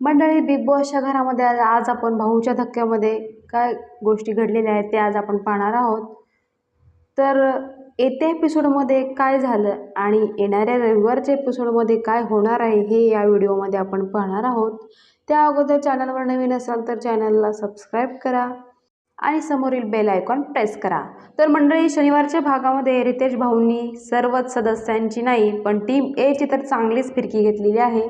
मंडळी बिग बॉसच्या घरामध्ये आज आज आपण भाऊच्या धक्क्यामध्ये काय गोष्टी घडलेल्या आहेत ते आज आपण पाहणार आहोत. तर येत्या एपिसोडमध्ये काय झालं आणि येणाऱ्या रविवारच्या एपिसोडमध्ये काय होणार आहे हे या व्हिडिओमध्ये आपण पाहणार आहोत. त्या अगोदर चॅनलवर नवीन असाल तर चॅनलला सबस्क्राईब करा आणि समोरील बेल आयकॉन प्रेस करा. तर मंडळी शनिवारच्या भागामध्ये रितेश भाऊंनी सर्वच सदस्यांची नाही पण टीम एची तर चांगलीच फिरकी घेतलेली आहे.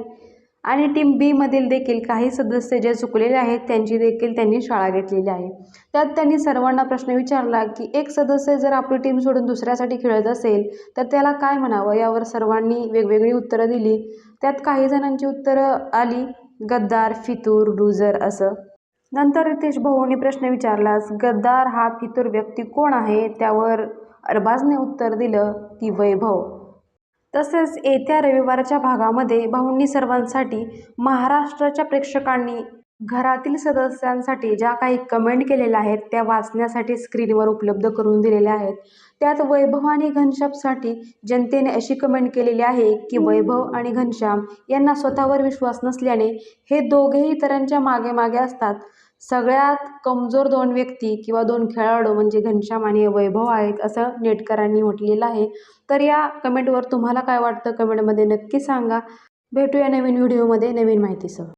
आणि टीम बीमधील देखील काही सदस्य जे चुकलेले आहेत त्यांची देखील त्यांनी शाळा घेतलेली आहे. त्यात त्यांनी सर्वांना प्रश्न विचारला की एक सदस्य जर आपली टीम सोडून दुसऱ्यासाठी खेळत असेल तर त्याला काय म्हणावं? यावर सर्वांनी वेगवेगळी उत्तरं दिली. त्यात काही जणांची उत्तरं आली गद्दार फितूर रुजर असं. नंतर रितेश भाऊंनी प्रश्न विचारलास गद्दार हा फितूर व्यक्ती कोण आहे? त्यावर अरबाजने उत्तर दिलं की वैभव. तसेच येत्या रविवारच्या भागामध्ये भाऊंनी सर्वांसाठी महाराष्ट्राच्या प्रेक्षकांनी घरातील सदस्यांसाठी ज्या काही कमेंट केलेल्या आहेत त्या वाचण्यासाठी स्क्रीनवर उपलब्ध करून दिलेल्या आहेत. त्यात वैभव आणि घनश्यामसाठी जनतेने अशी कमेंट केलेली आहे की वैभव आणि घनश्याम यांना स्वतःवर विश्वास नसल्याने हे दोघेही इतरांच्या मागे मागे असतात. सगळ्यात कमजोर दोन व्यक्ती किंवा दोन खेळाडू म्हणजे घनश्याम आणि वैभव आहेत असं नेटकरांनी म्हटलेलं आहे. तर या कमेंटवर तुम्हाला काय वाटतं? कमेंटमध्ये नक्की सांगा. भेटूया नवीन व्हिडिओमध्ये नवीन माहितीसह.